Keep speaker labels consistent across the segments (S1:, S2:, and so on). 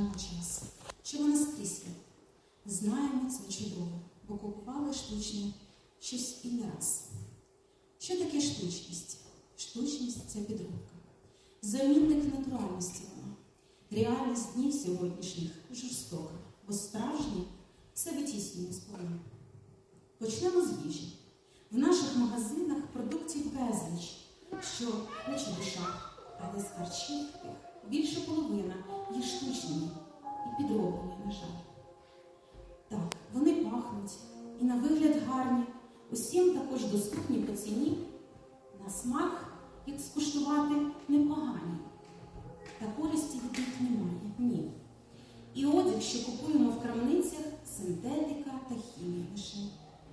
S1: Живемо час, що вона скрізь. Знаємо це чудово, бо купували штучне щось і не раз. Що таке штучність? Штучність це підробка. Замінник натуральності вона. Реальність днів сьогоднішніх жорстока, бо справжнє все витіснює з. Почнемо з їжі. В наших магазинах продуктів безліч, що наче душа, але з харчів тих більше половина є штучними і підроблені, на жаль. Так, вони пахнуть і на вигляд гарні, усім також доступні по ціні. На смак, як скуштувати, непогані. Та користі від них немає, ні. І одяг, що купуємо в крамницях, синтетика та хімія лише.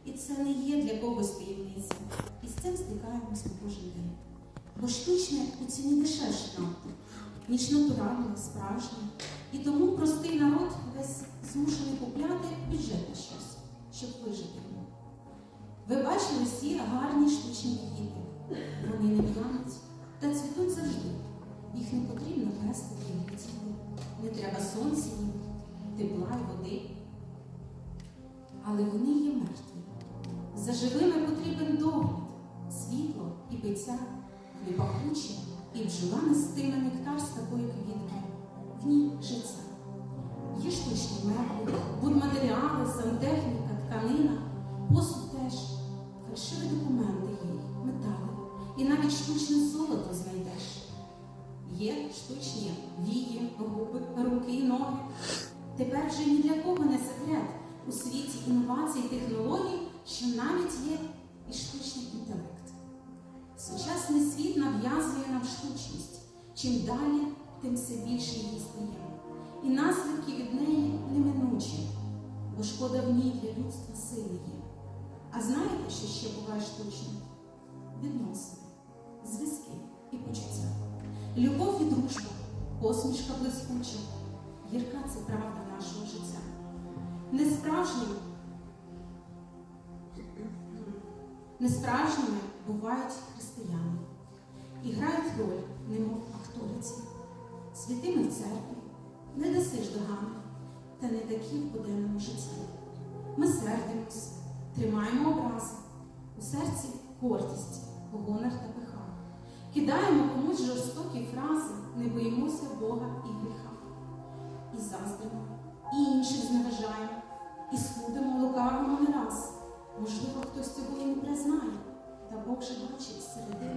S1: І це не є для когось таємниця. І з цим стикаємось ми кожен день. Бо штучне у ціні дешевше надто, ніж натуральне, справжнє. І тому простий народ весь змушений купляти бюджетне щось, щоб вижити йому. Ви бачили всі гарні штучні квіти. Вони не в'януть та цвітуть завжди. Їх не потрібно вести в цілі. Не треба сонця, тепла й води. Але вони є мертві. За живими потрібен догляд, світло і пиття, не пахуче, і бджола нестиме нектар з такої квітки. В ній життя. Є штучні меблі, будматеріали, сантехніка, тканина, посуд теж, фальшиві документи є, метали, і навіть штучне золото знайдеш. Є штучні вії, губи, руки ноги. Тепер вже ні для кого не секрет у світі інновацій технологій, що навіть є і штучний інтелект. Сучасний світ нав'язує. Чим далі, тим все більше її стає. І наслідки від неї неминучі, бо шкода в ній для людства сили є. А знаєте, що ще буває штучним? Відносини, зв'язки і почуття. Любов і дружба, посмішка блискуча, гірка це правда нашого життя. Несправжнім, несправжніми бувають християни і грають роль, немов акториці. Святими в церкві не дасиш догани, та не такі в буденному житті. Ми сердимось, тримаємо образи, у серці гордість, гонор та пиха. Кидаємо комусь жорстокі фрази, не боїмося Бога і гріха. І заздримо, і інших зневажаємо, і судимо лукавимо не раз. Можливо, хтось цього і не признає, та Бог же бачить середини нас.